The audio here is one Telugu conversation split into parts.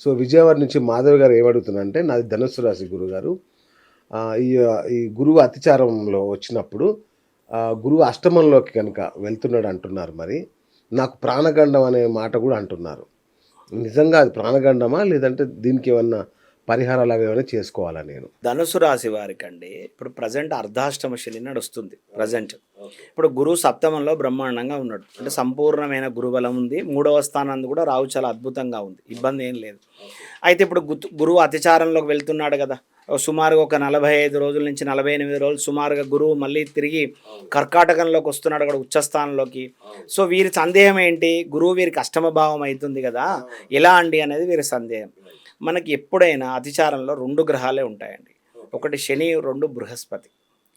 సో విజయవాడ నుంచి మాధవ్ గారు ఏమడుగుతున్నారంటే నాది ధనుస్సు రాశి గురుగారు. ఈ ఈ గురువు అతిచారంలో వచ్చినప్పుడు గురువు అష్టమంలోకి కనుక వెళ్తున్నాడు అంటున్నారు మరి. నాకు ప్రాణగండం అనే మాట కూడా అంటున్నారు. నిజంగా అది ప్రాణగండమా? లేదంటే దీనికి ఏమన్నా పరిహారాలు అవి ఏమైనా చేసుకోవాలా నేను? ధనుసు రాశి వారికి అండి ఇప్పుడు ప్రజెంట్ అర్ధాష్టమ శని నడుస్తుంది ప్రజెంట్. ఇప్పుడు గురువు సప్తమంలో బ్రహ్మాండంగా ఉన్నాడు. అంటే సంపూర్ణమైన గురుబలం ఉంది మూడవ స్థానాన్ని కూడా రావు చాలా అద్భుతంగా ఉంది ఇబ్బంది ఏం లేదు. అయితే ఇప్పుడు గుతు- గురువు అతిచారంలోకి వెళ్తున్నాడు కదా ఓ సుమారుగా ఒక నలభై ఐదు రోజుల నుంచి నలభై ఎనిమిది రోజులు సుమారుగా గురువు మళ్ళీ తిరిగి కర్కాటకంలోకి వస్తున్నాడు కూడా ఉచ్చస్థానంలోకి సో వీరి సందేహం ఏంటి? గురువు వీరికి అష్టమ భావం అవుతుంది కదా ఎలా అండి అనేది వీరి సందేహం. మనకి ఎప్పుడైనా అతిచారంలో రెండు గ్రహాలే ఉంటాయండి. ఒకటి శని రెండు బృహస్పతి.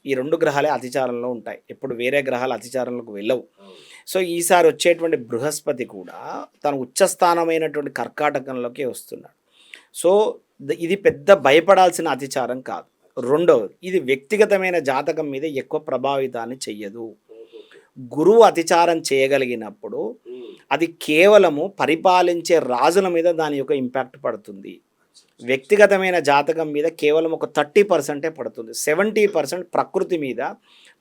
ఈ రెండు గ్రహాలే అతిచారంలో ఉంటాయి. ఎప్పుడు వేరే గ్రహాలు అతిచారంలోకి వెళ్ళవు. సో ఈసారి వచ్చేటువంటి బృహస్పతి కూడా తన ఉచ్చస్థానమైనటువంటి కర్కాటకంలోకి వస్తున్నాడు. సో ద- ఇది పెద్ద భయపడాల్సిన అతిచారం కాదు. రెండవది ఇది వ్యక్తిగతమైన జాతకం మీద ఎక్కువ ప్రభావితాన్ని చెయ్యదు. గురువు అతిచారం చేయగలిగినప్పుడు అది కేవలము పరిపాలించే రాజుల మీద దాని యొక్క ఇంపాక్ట్ పడుతుంది. వ్యక్తిగతమైన జాతకం మీద కేవలం ఒక థర్టీ పర్సెంటే పడుతుంది. సెవెంటీ పర్సెంట్ ప్రకృతి మీద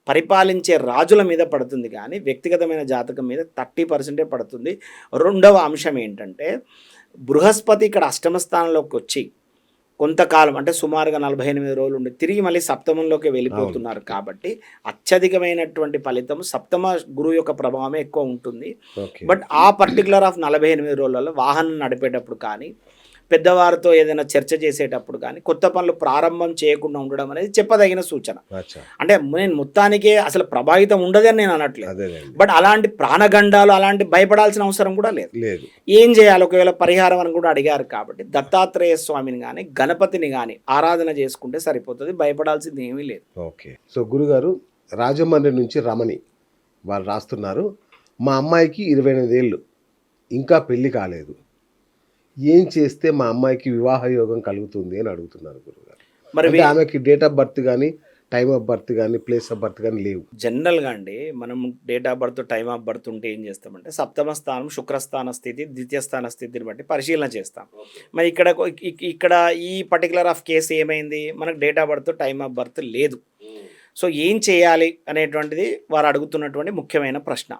పరిపాలించే రాజుల మీద పడుతుంది కానీ వ్యక్తిగతమైన జాతకం మీద థర్టీ పర్సెంటే పడుతుంది. రెండవ అంశం ఏంటంటే బృహస్పతి ఇక్కడ అష్టమ స్థానంలోకి వచ్చి కొంతకాలం అంటే సుమారుగా నలభై ఎనిమిది రోజులు ఉండి తిరిగి మళ్ళీ సప్తమంలోకి వెళ్ళిపోతున్నారు కాబట్టి అత్యధికమైనటువంటి ఫలితం సప్తమ గురువు యొక్క ప్రభావమే ఎక్కువ ఉంటుంది. బట్ ఆ పర్టికులర్ ఆఫ్ నలభై ఎనిమిది రోజులలో వాహనం నడిపేటప్పుడు కానీ పెద్దవారితో ఏదైనా చర్చ చేసేటప్పుడు కానీ కొత్త పనులు ప్రారంభం చేయకుండా ఉండడం అనేది చెప్పదగిన సూచన. అంటే నేను మొత్తానికే అసలు ప్రభావితం ఉండదని నేను అనట్లేదు. బట్ అలాంటి ప్రాణగండాలు అలాంటి భయపడాల్సిన అవసరం కూడా లేదు. లేదు. ఏం చేయాలి? ఒకవేళ పరిహారం అని కూడా అడిగారు కాబట్టి దత్తాత్రేయ స్వామిని కానీ గణపతిని కానీ ఆరాధన చేసుకుంటే సరిపోతుంది. భయపడాల్సింది ఏమీ లేదు. ఓకే. సో గురుగారు రాజమండ్రి నుంచి రమణి వాళ్ళు రాస్తున్నారు. మా అమ్మాయికి ఇరవై ఎనిమిది ఏళ్ళు. ఇంకా పెళ్ళి కాలేదు. ఏం చేస్తే మా అమ్మాయికి వివాహ యోగం కలుగుతుంది అని అడుగుతున్నారు గురుగారు. మరి అంటే ఆమెకి డేట్ ఆఫ్ బర్త్ కానీ టైమ్ ఆఫ్ బర్త్ కానీ ప్లేస్ ఆఫ్ బర్త్ కానీ లేవు. జనరల్గా అండి మనం date of birth time of birth ఉంటే ఏం చేస్తామంటే సప్తమ స్థానం శుక్రస్థాన స్థితి ద్వితీయ స్థాన స్థితిని బట్టి పరిశీలన చేస్తాం. మరి ఇక్కడ ఇక్- ఇక్కడ ఈ పర్టికులర్ ఆఫ్ కేసు ఏమైంది? మనకు date of birth time of birth లేదు. సో ఏం చేయాలి అనేటువంటిది వారు అడుగుతున్నటువంటి ముఖ్యమైన ప్రశ్న.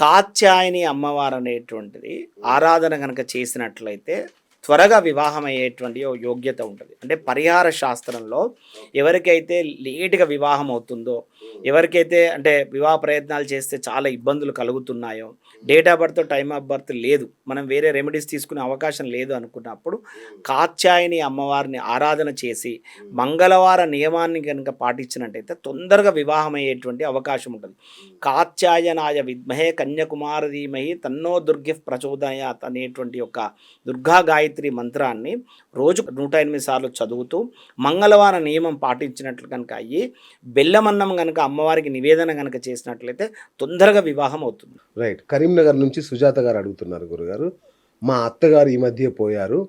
కాత్యాయని అమ్మవారు అనేటువంటిది ఆరాధన కనుక చేసినట్లయితే త్వరగా వివాహం అయ్యేటువంటి యోగ్యత ఉంటుంది. అంటే పరిహార శాస్త్రంలో ఎవరికైతే లేటుగా వివాహం అవుతుందో ఎవరికైతే అంటే వివాహ ప్రయత్నాలు చేస్తే చాలా ఇబ్బందులు కలుగుతున్నాయో date of birth time of birth లేదు మనం వేరే రెమెడీస్ తీసుకునే అవకాశం లేదు అనుకున్నప్పుడు కాత్యాయని అమ్మవారిని ఆరాధన చేసి మంగళవార నియమాన్ని కనుక పాటించినట్టయితే తొందరగా వివాహం అయ్యేటువంటి అవకాశం ఉంటుంది. కాత్యాయనాయ విద్మహే కన్యాకుమార ధీమహి తన్నో దుర్గి ప్రచోదయాత్ అనేటువంటి యొక్క దుర్గా గాయత్రి మంత్రాన్ని రోజు నూట ఎనిమిది సార్లు చదువుతూ మంగళవార నియమం పాటించినట్లు కనుక అయ్యి బెల్లమన్నం కనుక అమ్మవారికి నివేదన కనుక చేసినట్లయితే తొందరగా వివాహం అవుతుంది. రైట్. కరీంనగర్ నుంచి సుజాత గారు అడుగుతున్నారు గురుగారు. మా అత్తగారు ఈ మధ్య పోయారు.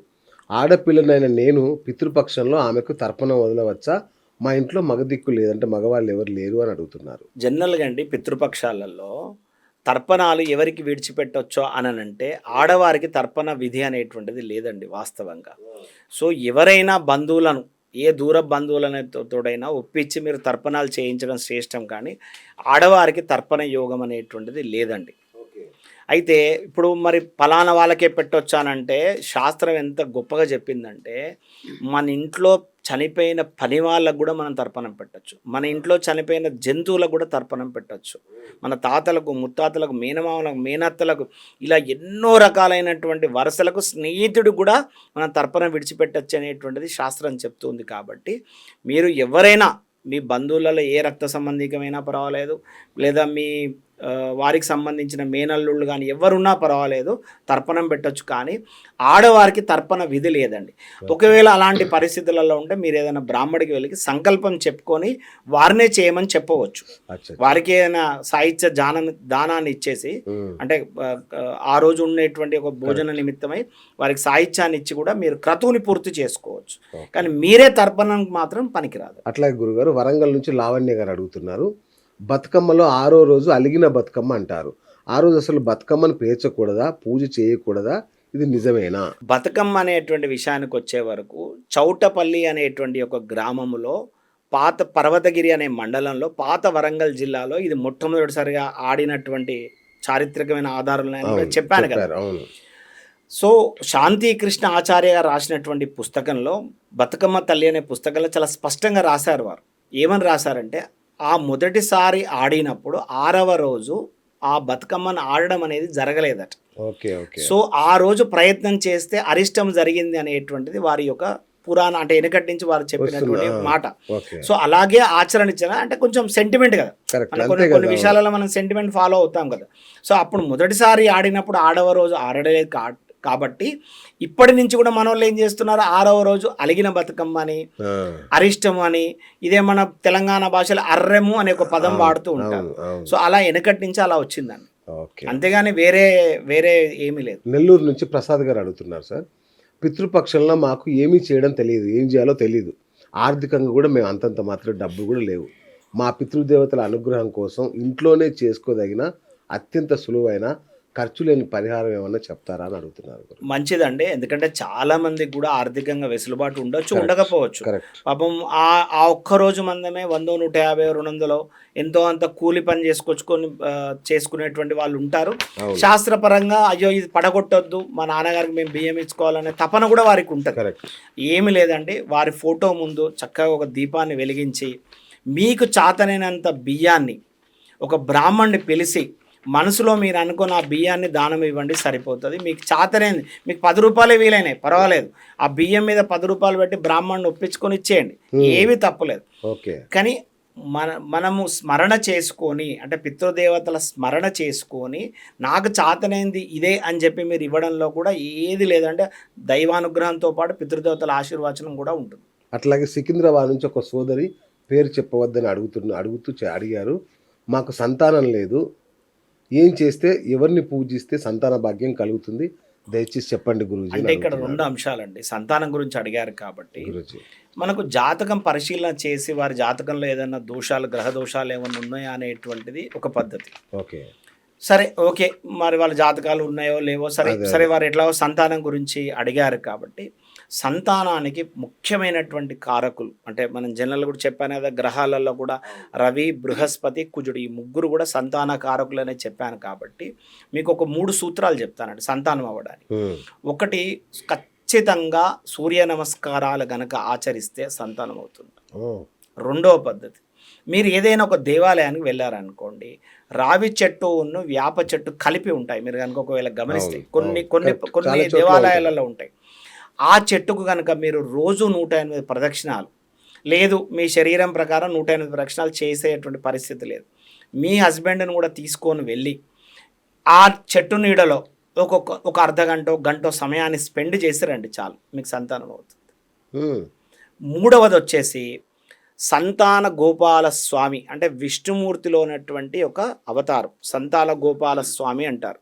ఆడపిల్లనైన నేను పితృపక్షంలో ఆమెకు తర్పణం వదలవచ్చా? మా ఇంట్లో మగ దిక్కు లేదంటే మగవాళ్ళు ఎవరు లేరు అని అడుగుతున్నారు. జనరల్గా అండి పితృపక్షాలలో తర్పణాలు ఎవరికి విడిచిపెట్టొచ్చో అనంటే ఆడవారికి తర్పణ విధి అనేటువంటిది లేదండి వాస్తవంగా. సో ఎవరైనా బంధువులను ఏ దూర బంధువులతో తోడైనా ఒప్పించి మీరు తర్పణాలు చేయించడం శ్రేష్టం కానీ ఆడవారికి తర్పణ యోగం అనేటువంటిది లేదండి. అయితే ఇప్పుడు మరి ఫలానా వాళ్ళకే పెట్టొచ్చానంటే శాస్త్రం ఎంత గొప్పగా చెప్పిందంటే మన ఇంట్లో చనిపోయిన పని వాళ్ళకు కూడా మనం తర్పణం పెట్టచ్చు. మన ఇంట్లో చనిపోయిన జంతువులకు కూడా తర్పణం పెట్టచ్చు. మన తాతలకు ముత్తాతలకు మేనమామలకు మేనత్తలకు ఇలా ఎన్నో రకాలైనటువంటి వరుసలకు స్నేహితుడు కూడా మనం తర్పణం విడిచిపెట్టచ్చు అనేటువంటిది శాస్త్రం చెప్తుంది కాబట్టి మీరు ఎవరైనా మీ బంధువులలో ఏ రక్త సంబంధికమైనా పర్వాలేదు లేదా మీ వారికి సంబంధించిన మేనల్లుళ్ళు కానీ ఎవరున్నా పర్వాలేదు తర్పణం పెట్టొచ్చు కానీ ఆడవారికి తర్పణ విధి లేదండి. ఒకవేళ అలాంటి పరిస్థితులలో ఉంటే మీరు ఏదైనా బ్రాహ్మడికి వెళ్ళి సంకల్పం చెప్పుకొని వారినే చేయమని చెప్పవచ్చు. వారికి ఏదైనా సాహిత్య దానం దానాన్ని ఇచ్చేసి. అంటే ఆ, రోజు ఉండేటువంటి ఒక భోజన నిమిత్తమై వారికి సాహిత్యాన్ని ఇచ్చి కూడా మీరు క్రతువుని పూర్తి చేసుకోవచ్చు. కానీ మీరే తర్పణం మాత్రం పనికిరాదు. అట్లాగే గురుగారు వరంగల్ నుంచి లావణ్య గారు అడుగుతున్నారు. బతుకమ్మలో ఆరో రోజు అలిగిన బతుకమ్మ అంటారు. ఆ రోజు అసలు బతుకమ్మను పేర్చకూడదా? పూజ చేయకూడదా? ఇది నిజమేనా? బతుకమ్మ అనేటువంటి విషయానికి వచ్చే వరకు చౌటపల్లి అనేటువంటి ఒక గ్రామములో పాత పర్వతగిరి అనే మండలంలో పాత వరంగల్ జిల్లాలో ఇది మొట్టమొదటిసారిగా ఆడినటువంటి చారిత్రకమైన ఆధారాలు చెప్పాను కదా. సో శాంతి కృష్ణ ఆచార్య గారు రాసినటువంటి పుస్తకంలో బతుకమ్మ తల్లి అనే పుస్తకంలో చాలా స్పష్టంగా రాశారు వారు. ఏమని రాశారంటే ఆ మొదటిసారి ఆడినప్పుడు ఆరవ రోజు ఆ బతుకమ్మను ఆడడం అనేది జరగలేదట. Okay okay. సో ఆ రోజు ప్రయత్నం చేస్తే అరిష్టం జరిగింది అనేటువంటిది వారి యొక్క పురాణ అంటే వెనకటి నుంచి వారు చెప్పినటువంటి మాట. సో అలాగే ఆచరణ ఇచ్చిన అంటే కొంచెం సెంటిమెంట్ కదా. కొన్ని కొన్ని విషయాలలో మనం సెంటిమెంట్ ఫాలో అవుతాం కదా. సో అప్పుడు మొదటిసారి ఆడినప్పుడు ఆడవ రోజు ఆడలేదు కాబట్టి ఇప్పటి నుంచి కూడా మన వాళ్ళు ఏం చేస్తున్నారు? ఆరవ రోజు అలిగిన బతుకమ్మ అని అరిష్టం అని ఇదే మన తెలంగాణ భాషలో అర్రెము అనే ఒక పదం వాడుతూ ఉంటారు. సో అలా వెనకటి నుంచి అలా వచ్చిందండి. ఓకే. అంతేగాని వేరే వేరే ఏమీ లేదు. నెల్లూరు నుంచి ప్రసాద్ గారు అడుగుతున్నారు సార్ పితృపక్షంలో మాకు ఏమీ చేయడం తెలియదు ఏం చేయాలో తెలియదు ఆర్థికంగా కూడా మేము అంతంత మాత్రం డబ్బు కూడా లేవు. మా పితృదేవతల అనుగ్రహం కోసం ఇంట్లోనే చేసుకోదగిన అత్యంత సులువైన ఖర్చు లేని పరిహారం ఏమన్నా చెప్తారా అని అడుగుతున్నారు. మంచిదండి. ఎందుకంటే చాలా మందికి కూడా ఆర్థికంగా వెసులుబాటు ఉండొచ్చు ఉండకపోవచ్చు. పాపం ఆ ఆ ఒక్క రోజు మందమే వందో నూట యాభై రెండు వందలో ఎంతో అంత కూలి పని చేసుకొచ్చుకొని చేసుకునేటువంటి వాళ్ళు ఉంటారు. శాస్త్రపరంగా అయ్యో ఇది పడగొట్టొద్దు మా నాన్నగారికి మేము బియ్యం ఇచ్చుకోవాలనే తపన కూడా వారికి ఉంటుంది. ఏమి లేదండి. వారి ఫోటో ముందు చక్కగా ఒక దీపాన్ని వెలిగించి మీకు చాతనైనంత బియ్యాన్ని ఒక బ్రాహ్మణ్ణి పిలిచి మనసులో మీరు అనుకున్న ఆ బియ్యాన్ని దానం ఇవ్వండి సరిపోతుంది. మీకు చాతనైంది మీకు పది రూపాయలే వీలైనాయి. పర్వాలేదు. ఆ బియ్యం మీద పది రూపాయలు పెట్టి బ్రాహ్మణ్ణి ఒప్పించుకొని ఇచ్చేయండి. ఏమీ తప్పులేదు. ఓకే. కానీ మన మనము స్మరణ చేసుకొని అంటే పితృదేవతల స్మరణ చేసుకొని నాకు చాతనైంది ఇదే అని చెప్పి మీరు ఇవ్వడంలో కూడా ఏది లేదంటే దైవానుగ్రహంతో పాటు పితృదేవతల ఆశీర్వచనం కూడా ఉంటుంది. అట్లాగే సికింద్రాబాద్ నుంచి ఒక సోదరి పేరు చెప్పవద్దని అడుగుతున్న అడుగుతూ అడిగారు. మాకు సంతానం లేదు. ఏం చేస్తే ఎవరిని పూజిస్తే సంతాన భాగ్యం కలుగుతుంది? దయచేసి చెప్పండి గురూజీ అంటే ఇక్కడ రెండు అంశాలండి. సంతానం గురించి అడిగారు కాబట్టి మనకు జాతకం పరిశీలన చేసి వారి జాతకంలో ఏదైనా దోషాలు గ్రహ దోషాలు ఏమైనా ఉన్నాయా అనేటువంటిది ఒక పద్ధతి. ఓకే. సరే ఓకే. మరి వాళ్ళ జాతకాలు ఉన్నాయో లేవో సరే సరే వారు ఎట్లాగో సంతానం గురించి అడిగారు కాబట్టి సంతానానికి ముఖ్యమైనటువంటి కారకులు. అంటే మనం జనరల్ కూడా చెప్పాను కదా గ్రహాలలో కూడా రవి బృహస్పతి కుజుడు ఈ ముగ్గురు కూడా సంతాన కారకులు అనే చెప్పాను కాబట్టి మీకు ఒక మూడు సూత్రాలు చెప్తానండి సంతానం అవ్వడానికి. ఒకటి ఖచ్చితంగా సూర్య నమస్కారాలు గనక ఆచరిస్తే సంతానం అవుతుంది. రెండవ పద్ధతి మీరు ఏదైనా ఒక దేవాలయానికి వెళ్ళారనుకోండి రావి చెట్టు ఉన్న వేప చెట్టు కలిపి ఉంటాయి. మీరు కనుక ఒకవేళ గమనిస్తే కొన్ని. కొన్ని. కొన్ని దేవాలయాలలో ఉంటాయి. ఆ చెట్టుకు కనుక మీరు రోజు నూట ఎనిమిది ప్రదక్షిణాలు లేదు మీ శరీరం ప్రకారం నూట ఎనిమిది ప్రదక్షిణాలు చేసేటువంటి పరిస్థితి లేదు. మీ హస్బెండ్ని కూడా తీసుకొని వెళ్ళి ఆ చెట్టు నీడలో ఒక్కొక్క ఒక అర్ధ గంట గంట సమయాన్ని స్పెండ్ చేసి రండి చాలు. మీకు సంతానం అవుతుంది. మూడవది వచ్చేసి సంతాన గోపాల స్వామి అంటే విష్ణుమూర్తిలో ఉన్నటువంటి ఒక అవతారం. సంతాన గోపాల స్వామి అంటారు.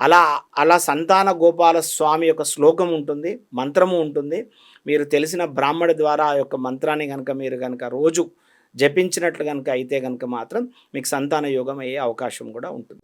అలా అలా సంతాన గోపాల స్వామి యొక్క శ్లోకం ఉంటుంది మంత్రము ఉంటుంది. మీరు తెలిసిన బ్రాహ్మణ ద్వారా ఆ యొక్క మంత్రాన్ని కనుక మీరు కనుక రోజు జపించినట్లు కనుక అయితే కనుక మాత్రం మీకు సంతాన యోగం అయ్యే అవకాశం కూడా ఉంటుంది.